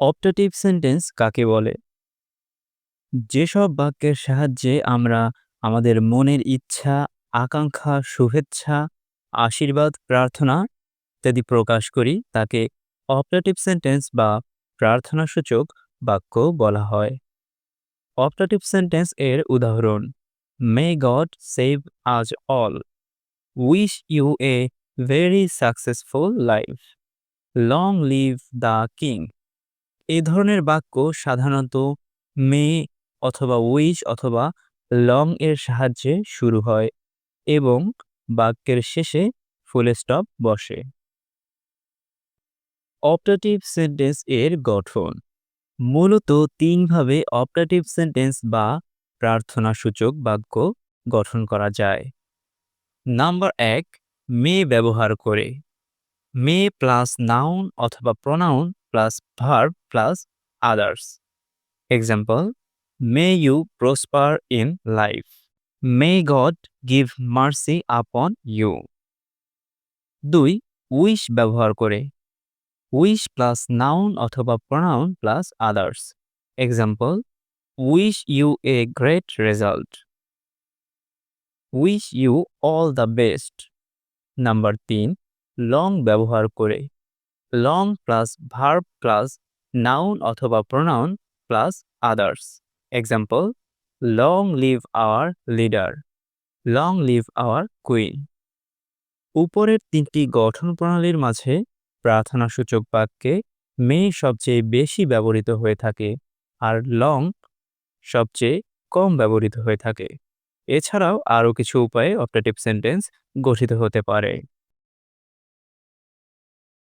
Optative sentence কাকে বলে? যেসব বাক্যের সাহায্যে আমরা আমাদের মনের ইচ্ছা, আকাঙ্ক্ষা, শুভেচ্ছা, আশীর্বাদ, প্রার্থনা ইত্যাদি প্রকাশ করি, তাকে অপটেটিভ সেন্টেন্স বা প্রার্থনাসূচক বাক্য বলা হয়। অপটেটিভ সেন্টেন্স এর উদাহরণ may God save us all wish you a very successful life long live the king এই ধরনের বাক্য সাধারণত মে অথবা উইশ অথবা লং এর সাহায্যে শুরু হয় এবং বাক্যের শেষে ফুল স্টপ বসে। অপটেটিভ সেন্টেন্স এর গঠন। মূলত তিনভাবে অপটেটিভ সেন্টেন্স বা প্রার্থনাসূচক বাক্য গঠন করা যায়। নাম্বার এক, মে ব্যবহার করে। মে প্লাস নাউন অথবা pronoun plus verb plus others example may you prosper in life may God give mercy upon you দুই উইশ ব্যবহার করে। উইশ প্লাস নাউন অথবা pronoun plus others example wish you a great result wish you all the best number তিন long ব্যবহার করে। Long plus verb plus noun অথবা pronoun plus others example long live our leader long live our queen উপরের তিনটি গঠন প্রণালীর মাঝে প্রার্থনাসূচক বাক্যে মে সবচেয়ে বেশি ব্যবহৃত হয়ে থাকে আর লং সবচেয়ে কম ব্যবহৃত হয়ে থাকে। এছাড়াও আরও কিছু উপায়ে অপটেটিভ সেন্টেন্স গঠিত হতে পারে।